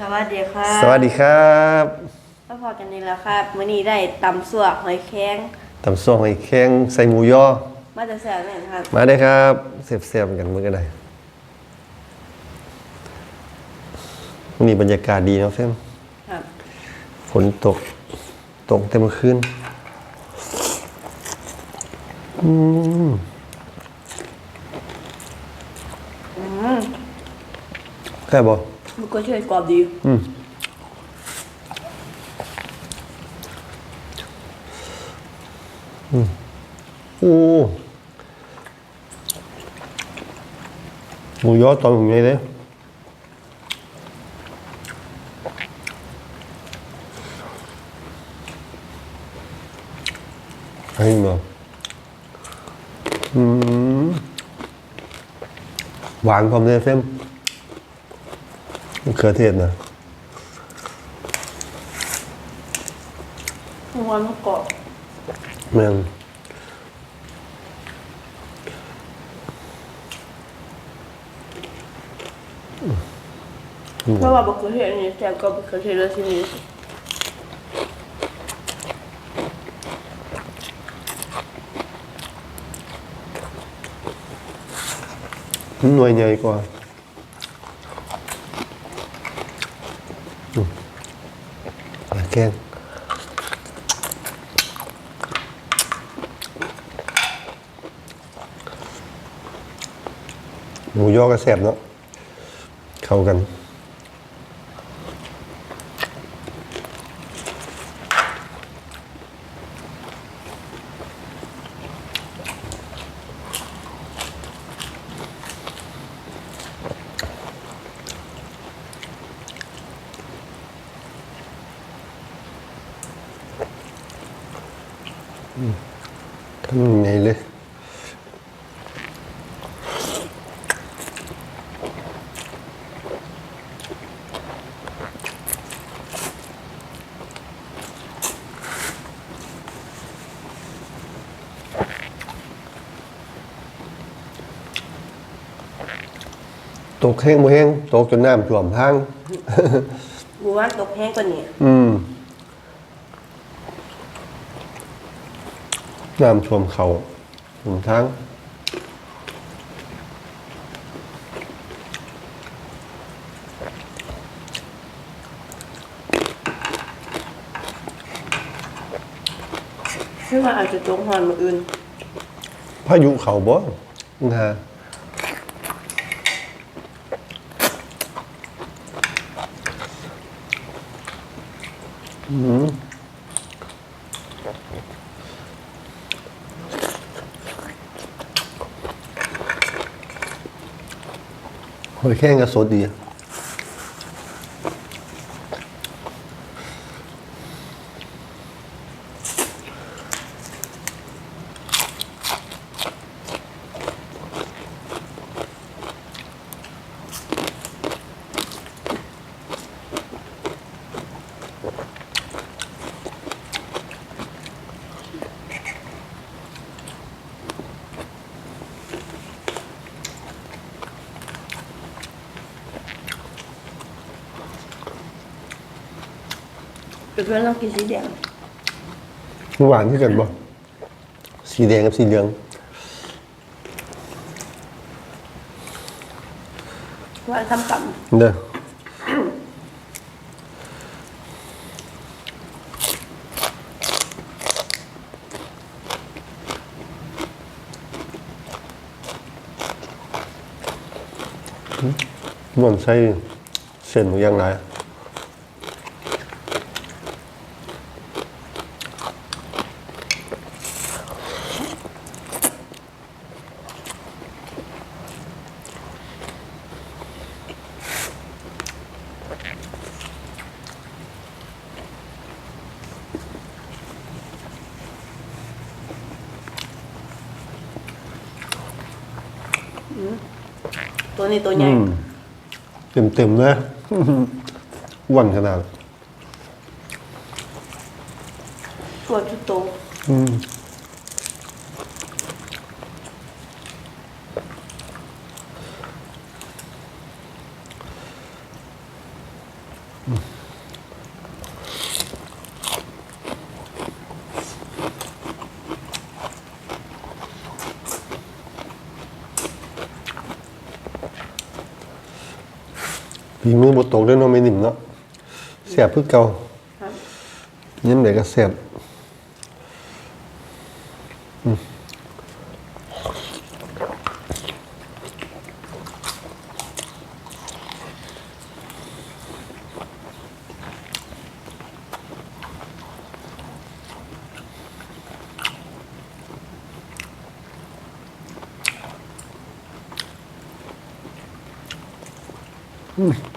สวัสดีครับสวัสดีครับก็พอกันนี้แล้วครับมื้อนี้ได้ตำสั่วหอยแข้งตำส้มไอ้แข้งใส่หมูยอ มาจะแซ่บแม่นครับ มาได้ครับเสียบๆกันมือกันได้วันนี้บรรยากาศดีเนาะเฟมครับฝนตก ตกเต็มอคืนอืมอืมแค่บอมันก็ ช่วยกรอบดีอืมอืมโอ้หมูยอตอนผมไง เลยให้มาอืมหวานพร้อมเลยเฟมมะเขือเทศนะมันหวานมันกรอบแม่งเพราะว่าบะเขือเทศอันนี้แซ่บกว่าบะเขือเทศแล้วที่นี่หน่วยใหญ่กว่า อืมอะแกงหมูยอก็แซ่บเนาะเข้ากัน ตกแห้งบ่แห้งตกจนน้ำท่วมทางหมูหวานตกแห้งกว่านี้อืมน้ำท่วมเขาท่วมทางคือว่าอาจจะตกหอนมื้ออื่นพายุเขาบ่นะฮะ อืมหอยแเป็นเพื่อนเรากินสีแดงหวานที่กันบ่สีแดงกับสีเหลืองหวานทำต่ำเด้อมันใส่เส้นหรือยังไง ตัวนี้ตัวใหญ่ เต็มเต็มๆเลยอ้วนขนาด ตัวชุดโต อ ปีมือบตกด้วยเนาะไม่นิ่มเนาะเสียบพึ่เก่ายิ้มไหนก็เสียบเ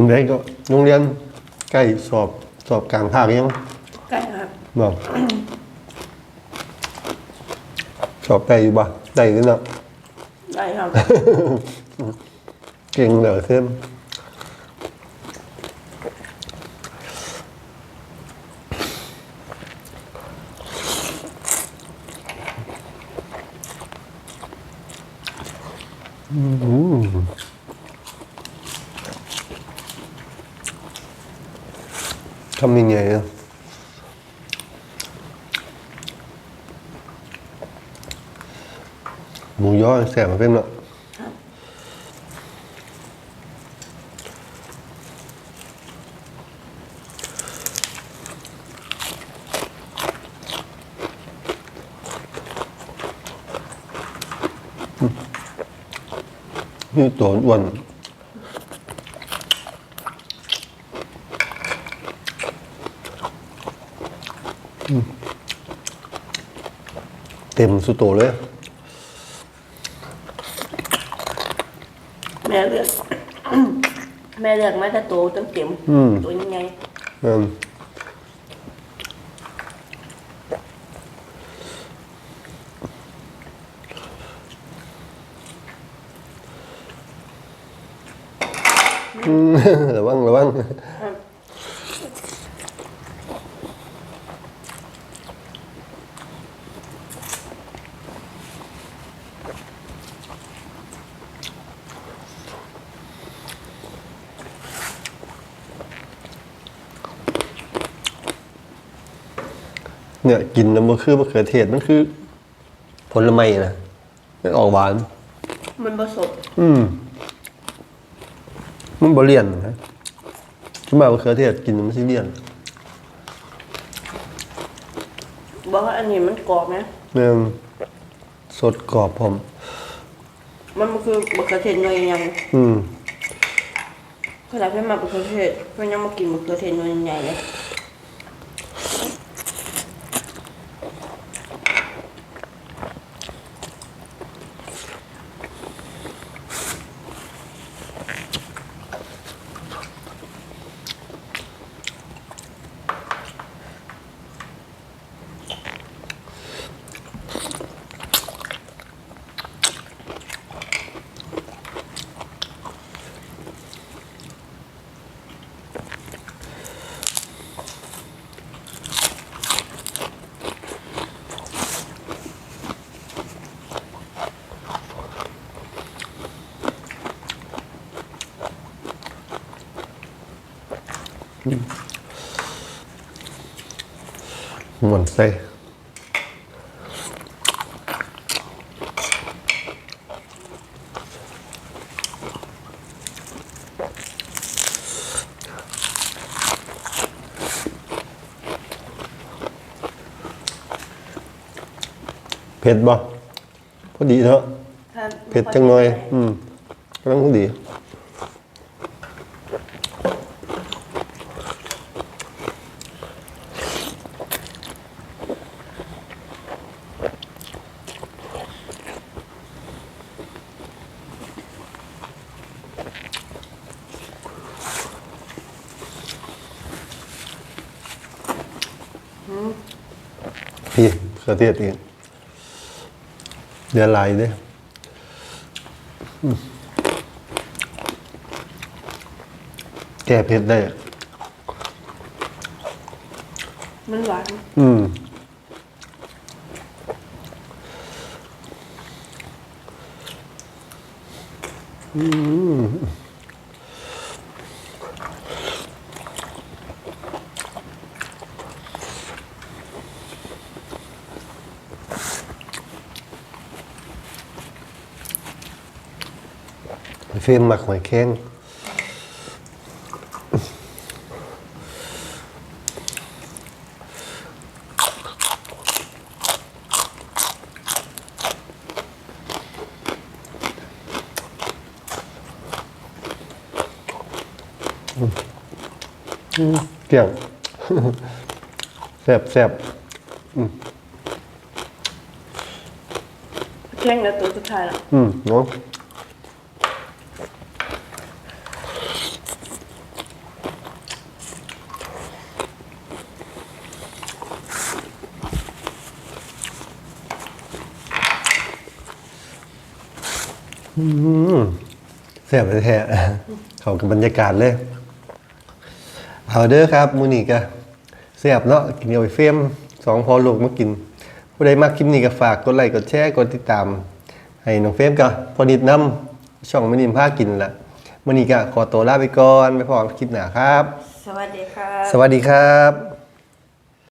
ป็นไงก็โรงเรียนใกล้สอบสอบกลางภาคยังไก่ครับบอกสอบได้อยู่บ่ได้กันเนาะได้ครับ เก่งเหลือเกินอืม ทำยังไงอะหมูย่อแสบมาเป็นเนาะครับนี่ตัวอ้วน เต็มสุดโตเลย แม่เลือก แม่เลือกมาแต่โตเต็มเต็มๆอืม ตัวยังไงอืมอืม ระวังระวัง เนี่ยกินน้ำมันคือมะเขือเทศมันคือ ผลไม้นะมันออกหวาน มันผสมอืม มันบเลียนนะขึ้นมามะเขือเทศกินมันสิเลียนบอกว่าอันนี้มันกรอบนะเนี่ยสดกรอบผม มันมันคือมะเขือเทศหน่วยใหญ่อืมเวลาเพื่อนมามะเขือเทศเพื่อนยังมากินมะเขือเทศหน่วยใหญ่เลย หมวนใส่เผ็ดบ่พอดีเถอะถ้าเผ็ดจังหน่อย อืมกำลังพอดี พี่กระเทียดองเดี๋ยวไหลเด้แก้เผ็ดได้ มันหวานอืมอืม ฟรมหมักหอยแข้งเกี่ยงแซ่บแซ่บแข่งแล้วตัวสุดท้ายละอืมเนาะ อืมแซ่บแท้ๆเข้ากับบรรยากาศเลย เอาเด้อครับมูนี่กะแซ่บเนาะกินเอาไปเฟรมสองพอลูกมากิน ผู้ใดมักคลิปนี้ก็ฝากกดไลค์กดแชร์กดติดตาม ให้น้องเฟรมก็พอนิดน้ำช่องมินิมพากินละมูนี่ก็ขอตัวลาไปก่อนไปพบกันคลิปหน้าครับ สวัสดีค่ะสวัสดีครับ